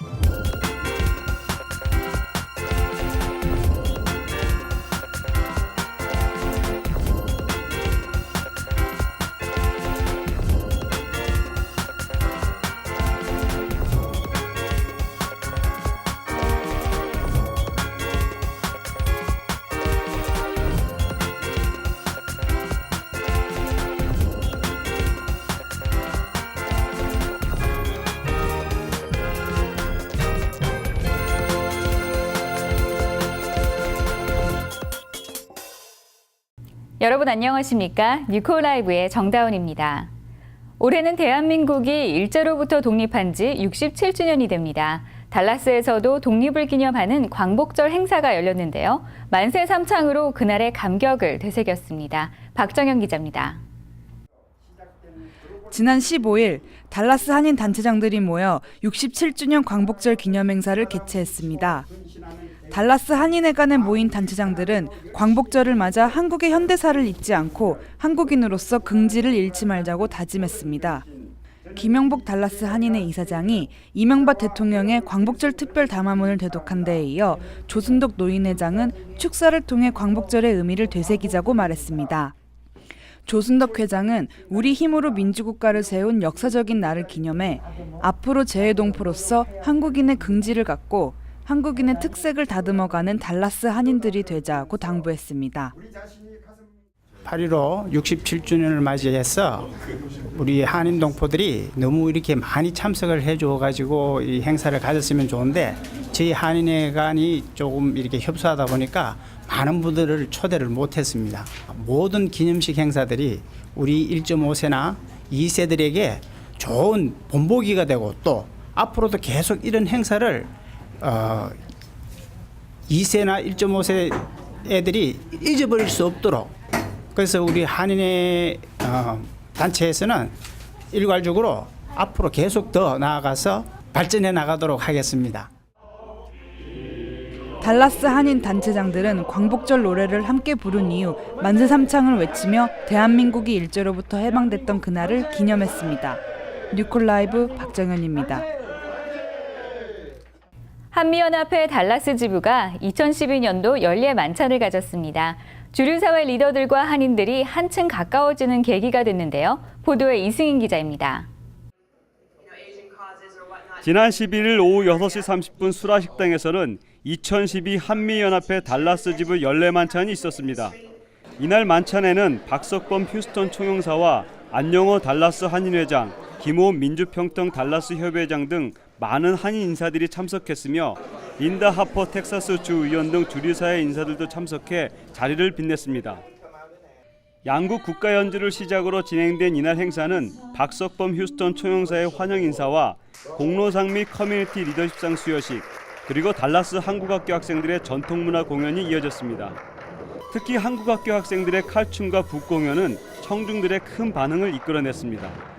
Yeah. 여러분 안녕하십니까? 뉴코라이브의 정다운입니다. 올해는 대한민국이 일제로부터 독립한 지 67주년이 됩니다. 달라스에서도 독립을 기념하는 광복절 행사가 열렸는데요. 만세 삼창으로 그날의 감격을 되새겼습니다. 박정현 기자입니다. 지난 15일 달라스 한인 단체장들이 모여 67주년 광복절 기념 행사를 개최했습니다. 달라스 한인회관에 모인 단체장들은 광복절을 맞아 한국의 현대사를 잊지 않고 한국인으로서 긍지를 잃지 말자고 다짐했습니다. 김영복 달라스 한인회 이사장이 이명박 대통령의 광복절 특별 담화문을 대독한 데에 이어 조순덕 노인회장은 축사를 통해 광복절의 의미를 되새기자고 말했습니다. 조순덕 회장은 우리 힘으로 민주국가를 세운 역사적인 날을 기념해 앞으로 재해동포로서 한국인의 긍지를 갖고 한국인의 특색을 다듬어가는 달라스 한인들이 되자고 당부했습니다. 8.15 67주년을 맞이해서 우리 한인 동포들이 너무 이렇게 많이 참석을 해줘 가지고 이 행사를 가졌으면 좋은데 저희 한인회관이 조금 이렇게 협소하다 보니까 많은 분들을 초대를 못했습니다. 모든 기념식 행사들이 우리 1.5세나 2세들에게 좋은 본보기가 되고 또 앞으로도 계속 이런 행사를 어, 2세나 1.5세 애들이 잊어버릴 수 없도록 그래서 우리 한인회 어, 단체에서는 일괄적으로 앞으로 계속 더 나아가서 발전해 나가도록 하겠습니다. 달라스 한인 단체장들은 광복절 노래를 함께 부른 이후 만세 삼창을 외치며 대한민국이 일제로부터 해방됐던 그날을 기념했습니다. 뉴콜라이브 박정현입니다. 한미연합회 달라스 지부가 2012년도 연례 만찬을 가졌습니다. 주류사회 리더들과 한인들이 한층 가까워지는 계기가 됐는데요. 보도에 이승인 기자입니다. 지난 11일 오후 6시 30분 수라식당에서는 2012 한미연합회 달라스 지부 연례 만찬이 있었습니다. 이날 만찬에는 박석범 휴스턴 총영사와 안영호 달라스 한인회장, 김호 민주평통 달라스 협회장 등 많은 한인 인사들이 참석했으며 린다 하퍼 텍사스 주 의원 등 주류사회 인사들도 참석해 자리를 빛냈습니다. 양국 국가 연주를 시작으로 진행된 이날 행사는 박석범 휴스턴 총영사의 환영 인사와 공로상 및 커뮤니티 리더십상 수여식 그리고 달라스 한국학교 학생들의 전통문화 공연이 이어졌습니다. 특히 한국학교 학생들의 칼춤과 북 공연은 청중들의 큰 반응을 이끌어냈습니다.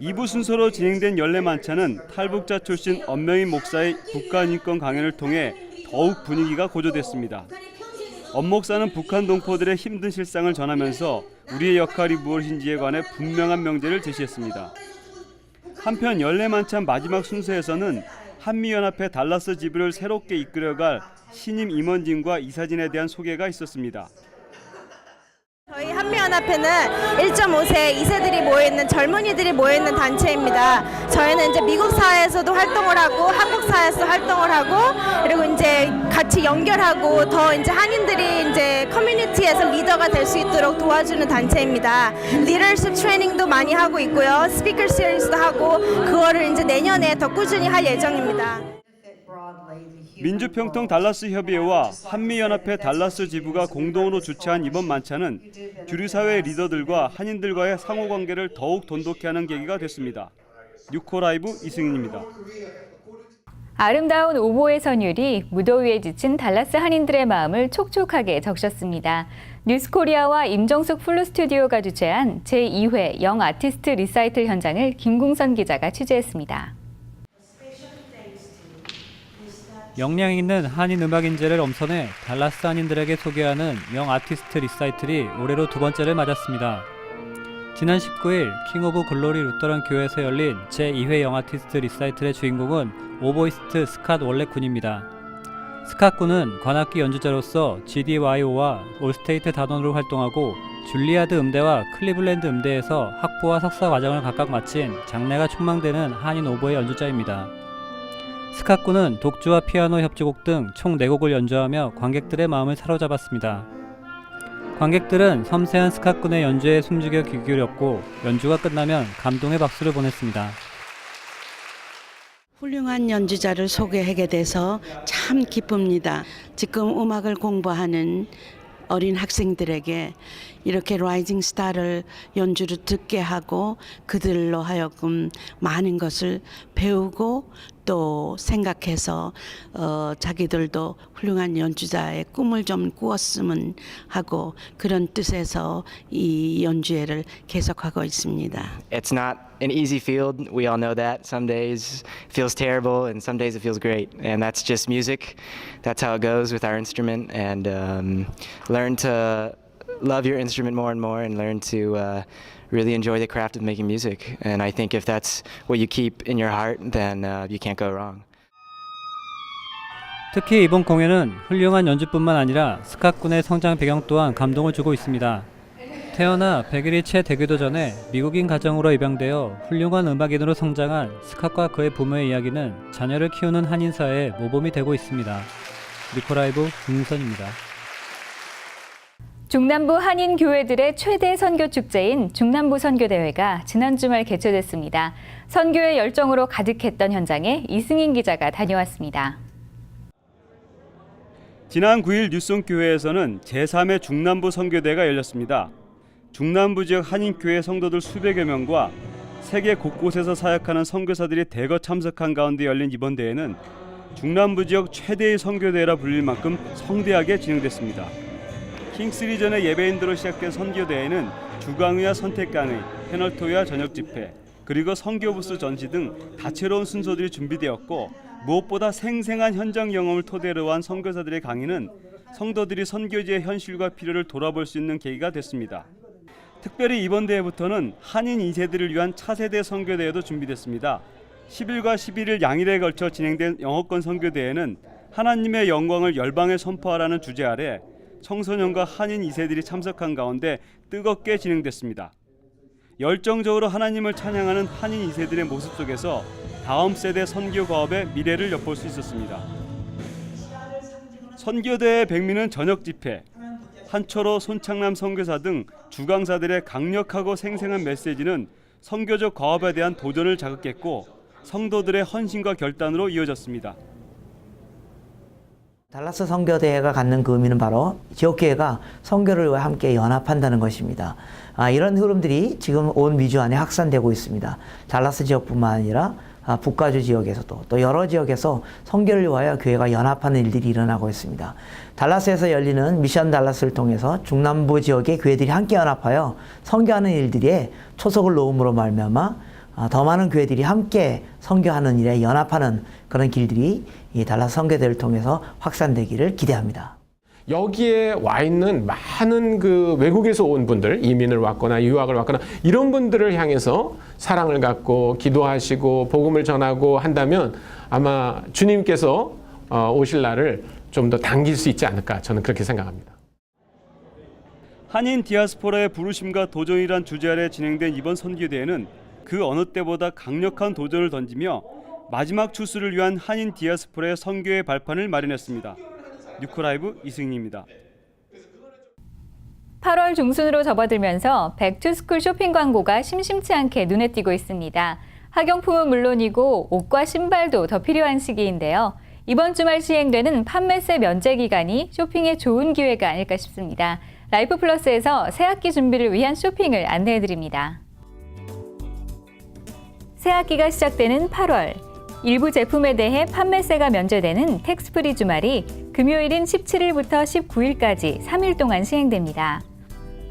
2부 순서로 진행된 연례 만찬은 탈북자 출신 엄명인 목사의 국가인권 강연을 통해 더욱 분위기가 고조됐습니다. 엄 목사는 북한 동포들의 힘든 실상을 전하면서 우리의 역할이 무엇인지에 관해 분명한 명제를 제시했습니다. 한편 연례 만찬 마지막 순서에서는 한미연합회 달라스 지부를 새롭게 이끌어갈 신임 임원진과 이사진에 대한 소개가 있었습니다. 한미연합회는 1.5세 2세들이 모여있는 젊은이들이 모여있는 단체입니다. 저희는 이제 미국 사회에서도 활동을 하고 한국 사회에서 활동을 하고 그리고 이제 같이 연결하고 더 이제 한인들이 이제 커뮤니티에서 리더가 될 수 있도록 도와주는 단체입니다. 리더십 트레이닝도 많이 하고 있고요. 스피커 시리즈도 하고 그거를 이제 내년에 더 꾸준히 할 예정입니다. 민주평통 달라스 협의회와 한미연합회 달라스 지부가 공동으로 주최한 이번 만찬은 주류사회 리더들과 한인들과의 상호관계를 더욱 돈독히 하는 계기가 됐습니다. 뉴코라이브 이승인입니다. 아름다운 오보의 선율이 무더위에 지친 달라스 한인들의 마음을 촉촉하게 적셨습니다. 뉴스코리아와 임정숙 플루 스튜디오가 주최한 제2회 영 아티스트 리사이틀 현장을 김궁선 기자가 취재했습니다. 역량 있는 한인 음악 인재를 엄선해 달라스 한인들에게 소개하는 영 아티스트 리사이틀이 올해로 두 번째를 맞았습니다. 지난 19일 킹 오브 글로리 루터란 교회에서 열린 제2회 영 아티스트 리사이틀의 주인공은 오보이스트 스캇 월렛 군입니다. 스캇 군은 관악기 연주자로서 GDYO와 올스테이트 단원으로 활동하고 줄리아드 음대와 클리블랜드 음대에서 학부와 석사 과정을 각각 마친 장래가 촉망되는 한인 오보의 연주자입니다. 군은 독주와 피아노 협주곡 등 총 4곡을 연주하며 관객들의 마음을 사로잡았습니다. 관객들은 섬세한 스캇 군의 연주에 숨죽여 귀 기울였고 연주가 끝나면 감동의 박수를 보냈습니다. 훌륭한 연주자를 소개하게 돼서 참 기쁩니다. 지금 음악을 공부하는 어린 학생들에게 이렇게 라이징 스타를 연주를 듣게 하고 그들로 하여금 많은 것을 배우고 또 생각해서 어, 자기들도 훌륭한 연주자의 꿈을 좀 꾸었으면 하고 그런 뜻에서 이 연주회를 계속하고 있습니다. it's not an easy field. We all know that. Some days feels terrible, and some days it feels great. And that's just music. That's how it goes with our instrument. And um, learn to love your instrument more and more, and learn to uh, really enjoy the craft of making music. And I think if that's what you keep in your heart, then uh, you can't go wrong. 특히 이번 공연은 훌륭한 연주뿐만 아니라 스캇 군의 성장 배경 또한 감동을 주고 있습니다. 태어나 100일이 채 되기도 전에 미국인 가정으로 입양되어 훌륭한 음악인으로 성장한 스캇과 그의 부모의 이야기는 자녀를 키우는 한인 사회의 모범이 되고 있습니다. 리코라이브 김선입니다. 중남부 한인 교회들의 최대 선교 축제인 중남부 선교 대회가 지난 주말 개최됐습니다. 선교의 열정으로 가득했던 현장에 이승인 기자가 다녀왔습니다. 지난 9일 뉴송 교회에서는 제3회 중남부 선교대가 열렸습니다. 중남부 지역 한인 교회 성도들 수백여 명과 세계 곳곳에서 사역하는 선교사들이 대거 참석한 가운데 열린 이번 대회는 중남부 지역 최대의 선교대회라 불릴 만큼 성대하게 진행됐습니다. 킹스리전의 예배인들로 시작된 선교대회는 주강의와 선택강의, 페널토와 저녁 집회, 그리고 선교부스 전시 등 다채로운 순서들이 준비되었고 무엇보다 생생한 현장 경험을 토대로 한 선교사들의 강의는 성도들이 선교지의 현실과 필요를 돌아볼 수 있는 계기가 됐습니다. 특별히 이번 대회부터는 한인 2세들을 위한 차세대 선교대회도 준비됐습니다. 10일과 11일 양일에 걸쳐 진행된 영어권 선교대회는 하나님의 영광을 열방에 선포하라는 주제 아래 청소년과 한인 2세들이 참석한 가운데 뜨겁게 진행됐습니다. 열정적으로 하나님을 찬양하는 한인 2세들의 모습 속에서 다음 세대 선교 과업의 미래를 엿볼 수 있었습니다. 선교대의 백미는 저녁 집회, 한철호, 손창남 선교사 등 주강사들의 강력하고 생생한 메시지는 선교적 과업에 대한 도전을 자극했고 성도들의 헌신과 결단으로 이어졌습니다. 달라스 선교대회가 갖는 그 의미는 바로 지역교회가 선교를 함께 연합한다는 것입니다. 아, 이런 흐름들이 지금 온 미주 안에 확산되고 있습니다. 달라스 지역뿐만 아니라 아, 북가주 지역에서도 또 여러 지역에서 선교를 위하여 교회가 연합하는 일들이 일어나고 있습니다. 달라스에서 열리는 미션 달라스를 통해서 중남부 지역의 교회들이 함께 연합하여 선교하는 일들에 초석을 놓음으로 말미암아 아, 더 많은 교회들이 함께 선교하는 일에 연합하는 그런 길들이 이 달라스 선교대를 통해서 확산되기를 기대합니다. 여기에 와 있는 많은 그 외국에서 온 분들, 이민을 왔거나 유학을 왔거나 이런 분들을 향해서 사랑을 갖고 기도하시고 복음을 전하고 한다면 아마 주님께서 어, 오실 날을 좀 더 당길 수 있지 않을까 저는 그렇게 생각합니다. 한인 디아스포라의 부르심과 도전이란 주제 아래 진행된 이번 선교대회는 그 어느 때보다 강력한 도전을 던지며 마지막 추수를 위한 한인 디아스포라의 선교의 발판을 마련했습니다. 뉴코라이브 이승입니다. 8월 중순으로 접어들면서 백투스쿨 쇼핑 광고가 심심치 않게 눈에 띄고 있습니다. 학용품은 물론이고 옷과 신발도 더 필요한 시기인데요. 이번 주말 시행되는 판매세 면제 기간이 쇼핑에 좋은 기회가 아닐까 싶습니다. 라이프 플러스에서 새 학기 준비를 위한 쇼핑을 안내해 드립니다. 새학기가 시작되는 8월 일부 제품에 대해 판매세가 면제되는 텍스프리 주말이 금요일인 17일부터 19일까지 3일 동안 시행됩니다.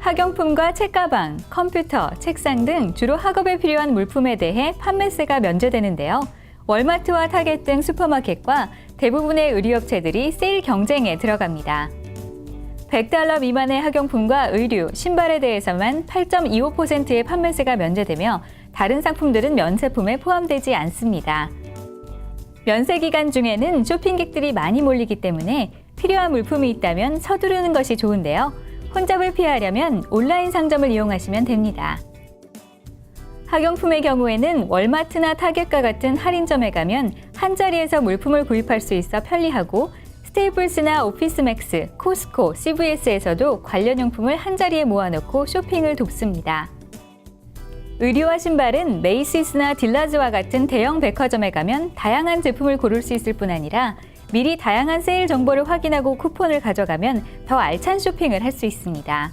학용품과 책가방, 컴퓨터, 책상 등 주로 학업에 필요한 물품에 대해 판매세가 면제되는데요. 월마트와 타겟 등 슈퍼마켓과 대부분의 의류업체들이 세일 경쟁에 들어갑니다. 100달러 미만의 학용품과 의류, 신발에 대해서만 8.25%의 판매세가 면제되며 다른 상품들은 면세품에 포함되지 않습니다. 면세 기간 중에는 쇼핑객들이 많이 몰리기 때문에 필요한 물품이 있다면 서두르는 것이 좋은데요. 혼잡을 피하려면 온라인 상점을 이용하시면 됩니다. 학용품의 경우에는 월마트나 타겟과 같은 할인점에 가면 한 자리에서 물품을 구입할 수 있어 편리하고 스테이플스나 오피스맥스, 코스코, CVS에서도 관련 용품을 한 자리에 모아놓고 쇼핑을 돕습니다. 의류와 신발은 메이시스나 딜라즈와 같은 대형 백화점에 가면 다양한 제품을 고를 수 있을 뿐 아니라 미리 다양한 세일 정보를 확인하고 쿠폰을 가져가면 더 알찬 쇼핑을 할 수 있습니다.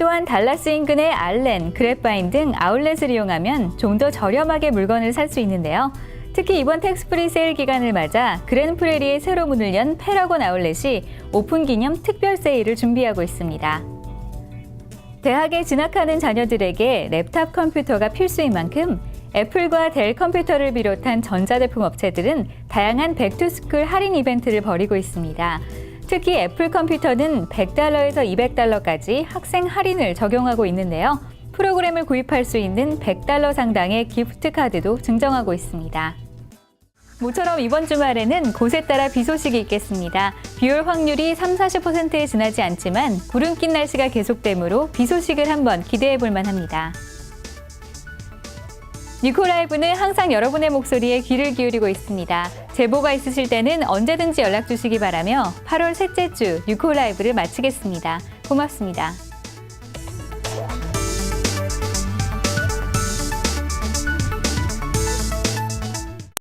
또한 달라스 인근의 알렌, 그랩바인 등 아울렛을 이용하면 좀 더 저렴하게 물건을 살 수 있는데요. 특히 이번 텍스프리 세일 기간을 맞아 그랜프레리에 새로 문을 연 패러곤 아울렛이 오픈 기념 특별 세일을 준비하고 있습니다. 대학에 진학하는 자녀들에게 랩탑 컴퓨터가 필수인 만큼 애플과 델 컴퓨터를 비롯한 전자제품 업체들은 다양한 백투스쿨 할인 이벤트를 벌이고 있습니다. 특히 애플 컴퓨터는 100달러에서 200달러까지 학생 할인을 적용하고 있는데요. 프로그램을 구입할 수 있는 100달러 상당의 기프트 카드도 증정하고 있습니다. 모처럼 이번 주말에는 곳에 따라 비 소식이 있겠습니다. 비올 확률이 3, 40%에 지나지 않지만 구름 낀 날씨가 계속되므로 비 소식을 한번 기대해 볼 만합니다. 뉴코라이브는 항상 여러분의 목소리에 귀를 기울이고 있습니다. 제보가 있으실 때는 언제든지 연락 주시기 바라며 8월 셋째 주 뉴코라이브를 마치겠습니다. 고맙습니다.